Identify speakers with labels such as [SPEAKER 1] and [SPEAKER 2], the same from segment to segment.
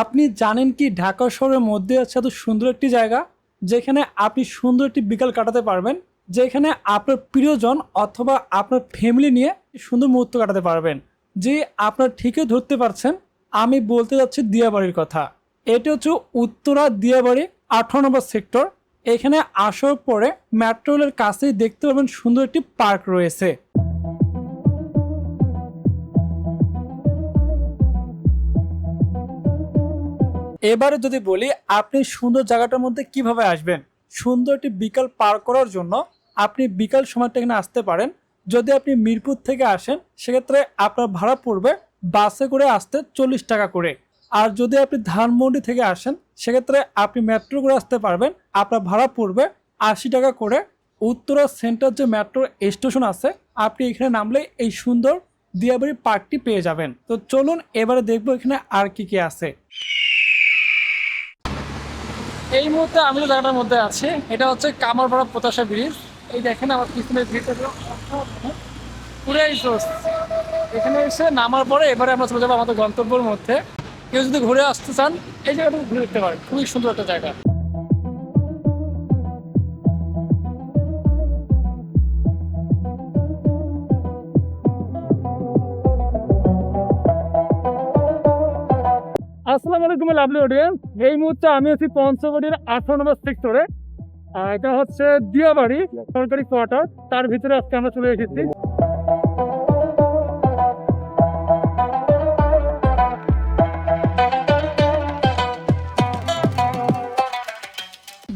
[SPEAKER 1] আপনি জানেন কি ঢাকা শহরের মধ্যে আছে এত সুন্দর একটি জায়গা, যেখানে আপনি সুন্দর একটি বিকাল কাটাতে পারবেন, যেখানে আপনার প্রিয়জন অথবা আপনার ফ্যামিলি নিয়ে সুন্দর মুহূর্ত কাটাতে পারবেন। যে আপনার ঠিকই ধরতে পারছেন, আমি বলতে যাচ্ছি দিয়াবাড়ির কথা। এটি হচ্ছে উত্তরা দিয়াবাড়ি আঠারো নম্বর সেক্টর। এখানে আসার পরে মেট্রো রেলের কাছেই দেখতে পাবেন সুন্দর একটি পার্ক রয়েছে। এবারে যদি বলি, আপনি সুন্দর জায়গাটার মধ্যে কীভাবে আসবেন? সুন্দর একটি বিকাল পার করার জন্য আপনি বিকাল সময়টা এখানে আসতে পারেন। যদি আপনি মিরপুর থেকে আসেন, সেক্ষেত্রে আপনার ভাড়া পড়বে বাসে করে আসতে চল্লিশ টাকা করে। আর যদি আপনি ধানমন্ডি থেকে আসেন, সেক্ষেত্রে আপনি মেট্রো করে আসতে পারবেন। আপনার ভাড়া পড়বে আশি টাকা করে। উত্তরা সেন্টার যে মেট্রো স্টেশন আছে, আপনি এখানে নামলে এই সুন্দর দিয়াবাড়ি পার্কটি পেয়ে যাবেন। তো চলুন এবারে দেখব এখানে আর কি কি আছে। এই মুহূর্তে আমি জায়গাটার মধ্যে আছি, এটা হচ্ছে কামারপাড়া প্রত্যাশা ব্রিজ। এই দেখেন আমার পিছনের ব্রিজটা এখানে এসে নামার পরে এবারে আমরা চলে যাব আমাদের গন্তব্যের মধ্যে। কেউ যদি ঘুরে আসতে চান, এই জায়গাটা ঘুরে দেখতে পারেন। খুবই সুন্দর একটা জায়গা। আসসালামু আলাইকুম লাভলি অডিয়েন্স এই মুহূর্তে আমি আছি পঞ্চবটির আঠারো নম্বর সেক্টরে আর এটা হচ্ছে দিয়াবাড়ি সরকারি কোয়ার্টার তার ভিতরে আজকে আমরা চলে এসেছি।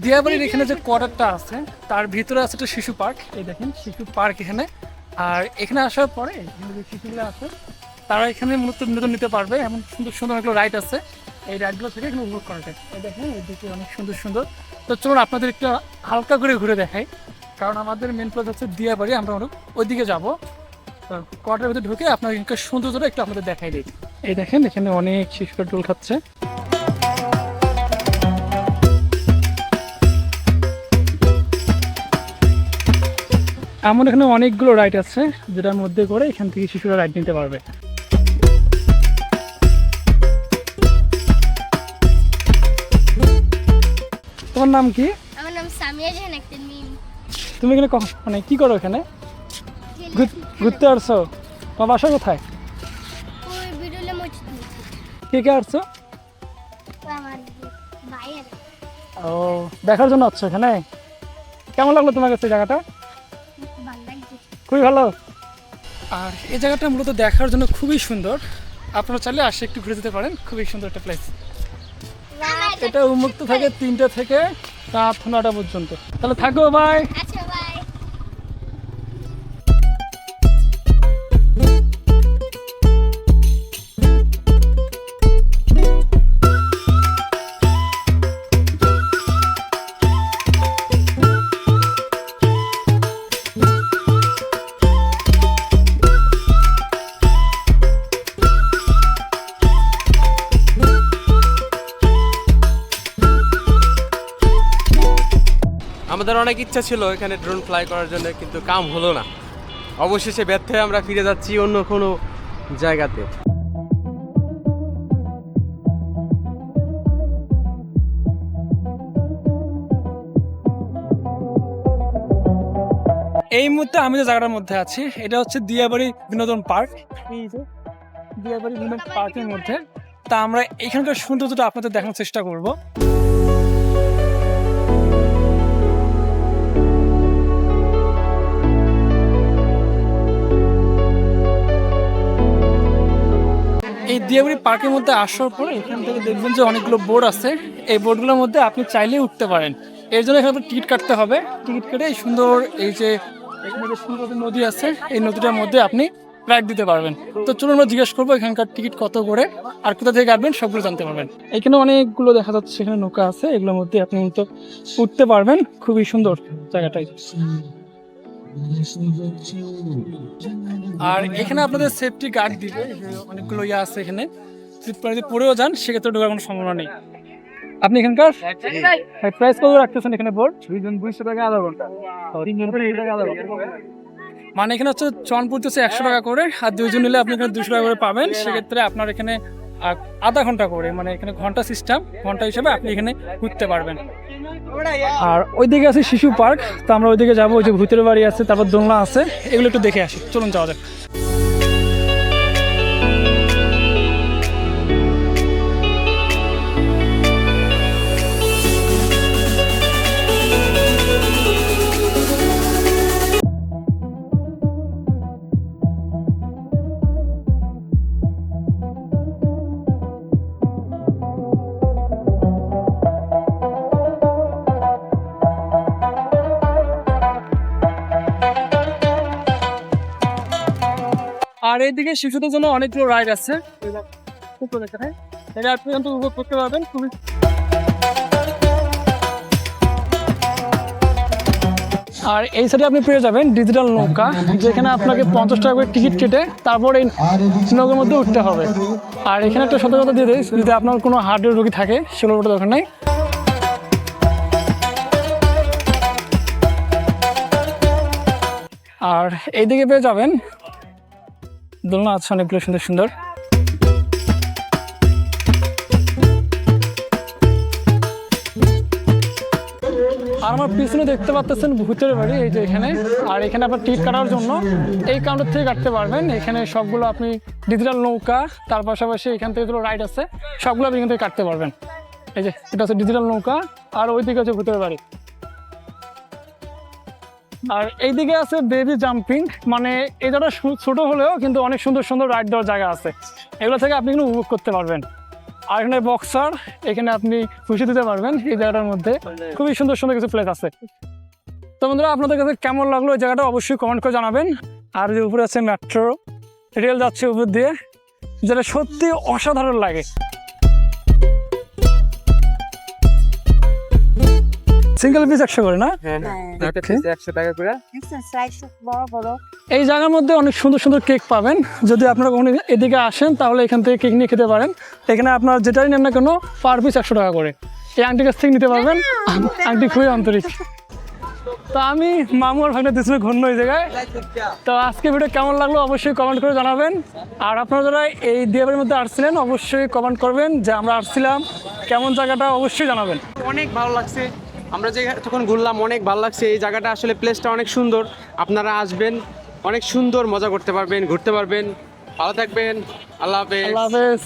[SPEAKER 1] দিয়াবাড়ির এখানে যে কোয়ার্টারটা আছে, তার ভিতরে আছে একটা শিশু পার্ক এই দেখেন, শিশু পার্ক এখানে। আর এখানে আসার পরে এখানে যে শিশুগুলো আছে তারা এখানে মূলত বিনোদন নিতে পারবে। এমন সুন্দর সুন্দর অনেকগুলো রাইড আছে। এই রাইডগুলো থেকে এখানে উপভোগ করা যায়। এই দেখেন এদিকে অনেক সুন্দর সুন্দর। তো চলুন আপনাদের একটু হালকা করে ঘুরে দেখাই। কারণ আমাদের মেন প্লেস হচ্ছে দিয়াবাড়ি, আমরা অনেক ওইদিকে যাব। কোয়ার্টার ভিতরে ঢুকে আপনার এখানকার সৌন্দর্যটা একটু আপনাদের দেখাই দিই। এই দেখেন, এখানে অনেক শিশুরা ডোল খাচ্ছে। এমন এখানে অনেকগুলো রাইড আছে, যেটার মধ্যে করে এখান থেকে শিশুরা রাইড নিতে পারবে। তোমার নাম কি?
[SPEAKER 2] আমার নাম সামিয়া জাহান আক্তার মিম।
[SPEAKER 1] তুমি এখানে কখন মানে কি করো এখানে? ঘুরতে আসছো? তোমার বাসা কোথায়? কে কে আসছো?
[SPEAKER 2] ও
[SPEAKER 1] দেখার জন্য আসছো এখানে? কেমন লাগল তোমার কাছে জায়গাটা?
[SPEAKER 2] ভালো লাগছে।
[SPEAKER 1] খুবই ভালো। আর এই জায়গাটা মূলত দেখার জন্য খুবই সুন্দর। আপনারা চাইলে আসে একটু ঘুরে যেতে পারেন। খুবই সুন্দর একটা প্লেস এটা উন্মুক্ত থাকে তিনটা থেকে রাত নটা পর্যন্ত। তাহলে থাকো ভাই
[SPEAKER 3] আমাদের অনেক ইচ্ছা ছিল এখানে ড্রোন ফ্লাই করার জন্য কিন্তু কাম হলো না। অবশেষে ব্যর্থ হয়ে আমরা ফিরে যাচ্ছি অন্য কোনো জায়গাতে।
[SPEAKER 1] এই মুহূর্তে আমি যে জায়গাটার মধ্যে আছি এটা হচ্ছে দিয়াবাড়ি বিনোদন পার্ক। এই যে দিয়াবাড়ি বিনোদন পার্কের মধ্যে। তা আমরা এখানকার সৌন্দর্যটা আপনাদের দেখানোর চেষ্টা করব। দিয়াবাড়ি পার্কের মধ্যে আসার পরে এখান থেকে দেখবেন যে অনেকগুলো বোর্ড আছে। এই বোর্ডগুলোর মধ্যে আপনি চাইলেই উঠতে পারেন। এর জন্য এখানে টিকিট কাটতে হবে। টিকিট কেটে এই সুন্দর এই যে এখানে সুন্দর নদী আছে, এই নদীটার মধ্যে আপনি রাইড দিতে পারবেন। তো চলুন আমরা জিজ্ঞেস করব এখানকার টিকিট কত করে, আর কোথা থেকে কাটবেন সবগুলো জানতে পারবেন। এখানে অনেকগুলো দেখা যাচ্ছে, সেখানে নৌকা আছে, এগুলোর মধ্যে আপনি উঠতে পারবেন। খুবই সুন্দর জায়গাটাই। আর এখানে আপনাদের সেফটি গার্ড দিবে। অনেকগুলো ইয়ে আছে এখানে। যদি পড়েও যান সেক্ষেত্রে ঢোকার কোনো সম্ভাবনা নেই। আপনি এখানকার? প্রাইস কত রাখতেছেন এখানে বোর্ড দুইজন দুইশো টাকা আধা ঘণ্টা। তিনজন টাকা আধা মানে এখানে হচ্ছে চন পড়তেছে একশো টাকা করে আর দুইজন নিলে আপনি এখানে দুশো টাকা করে পাবেন। সেক্ষেত্রে আপনার এখানে আধা ঘণ্টা করে মানে এখানে ঘণ্টা সিস্টেম ঘণ্টা হিসেবে আপনি এখানে ঘুরতে পারবেন। আর ওইদিকে আছে শিশু পার্ক, তো আমরা ওইদিকে যাব, ওই যে ভূতের বাড়ি আছে, তারপর দোলনা আছে, এগুলো একটু দেখে আসি। চলুন যাওয়া যাক। আর এইদিকে শিশুদের জন্য অনেকগুলো রাইড আছে। এটা আপনি উপভোগ করতে পারবেন, খুবই আর এই সাইডে আপনি পেয়ে যাবেন ডিজিটাল নৌকা, যেখানে আপনাকে পঞ্চাশ টাকা করে টিকিট কেটে তারপর এই নৌকার মধ্যে উঠতে হবে। আর এখানে একটা সতর্কতা দিয়ে দেয় যদি আপনার কোনো হার্টের রোগী থাকে সেগুলোর ওটা দরকার নেই। আর এইদিকে পেয়ে যাবেন দোলনা আছে, অনেকগুলো সুন্দর সুন্দর। আর আমার পিছনে দেখতে পাচ্ছেন ভূতের বাড়ি, এই যে এখানে। আর এখানে আপনার টিকিট কাটার জন্য এই কাউন্টার থেকে কাটতে পারবেন। এখানে সবগুলো আপনি ডিজিটাল নৌকা, তার পাশাপাশি এখান থেকে যেগুলো রাইড আছে, সবগুলো আপনি এখান থেকে কাটতে পারবেন। এই যে, এটা হচ্ছে ডিজিটাল নৌকা, আর ওই দিকে হচ্ছে ভূতের বাড়ি। আর এইদিকে আছে বেবি জাম্পিং মানে এই জায়গাটা ছোট হলেও কিন্তু অনেক সুন্দর সুন্দর রাইড দেওয়ার জায়গা আছে। এগুলো থেকে আপনি কিন্তু উপভোগ করতে পারবেন। আর এখানে বক্সার এখানে আপনি খুশি দিতে পারবেন এই জায়গাটার মধ্যে। খুবই সুন্দর সুন্দর কিছু প্লেস আছে। তো বন্ধুরা, আপনাদের কাছে কেমন লাগল এই জায়গাটা অবশ্যই কমেন্ট করে জানাবেন। আর যে উপরে আছে মেট্রো রেল যাচ্ছে উপর দিয়ে, যেটা সত্যি অসাধারণ লাগে। সিঙ্গেল পিস একশো করে না?
[SPEAKER 3] একশো টাকা করে।
[SPEAKER 4] বড় বড়।
[SPEAKER 1] এই জায়গার মধ্যে অনেক সুন্দর সুন্দর কেক পাবেন। যদি আপনারা কখনো এদিকে আসেন তাহলে এখান থেকে কেক নিয়ে খেতে পারেন। এখানে আপনার যেটাই নেন না কেন পার পিস একশো টাকা করে। এই আংটি কাছ থেকে নিতে পারবেন। আংটি খুবই আন্তরিক। তো আমি মামু আর ভাগনা দিয়েছিল ঘন্য এই জায়গায়। তো আজকে ভিডিও কেমন লাগল অবশ্যই কমেন্ট করে জানাবেন। আর আপনারা যারা এই দিয়াবের মধ্যে আসছিলেন অবশ্যই কমেন্ট করবেন যে আমরা আসছিলাম। কেমন জায়গাটা অবশ্যই জানাবেন।
[SPEAKER 3] অনেক ভালো লাগছে। আমরা যে তখন ঘুরলাম, অনেক ভালো লাগছে। এই জায়গাটা আসলে প্লেসটা অনেক সুন্দর। আপনারা আসবেন, অনেক সুন্দর মজা করতে পারবেন, ঘুরতে পারবেন। ভালো থাকবেন। আল্লাহ হাফেজ।
[SPEAKER 1] আল্লাহ হাফেজ।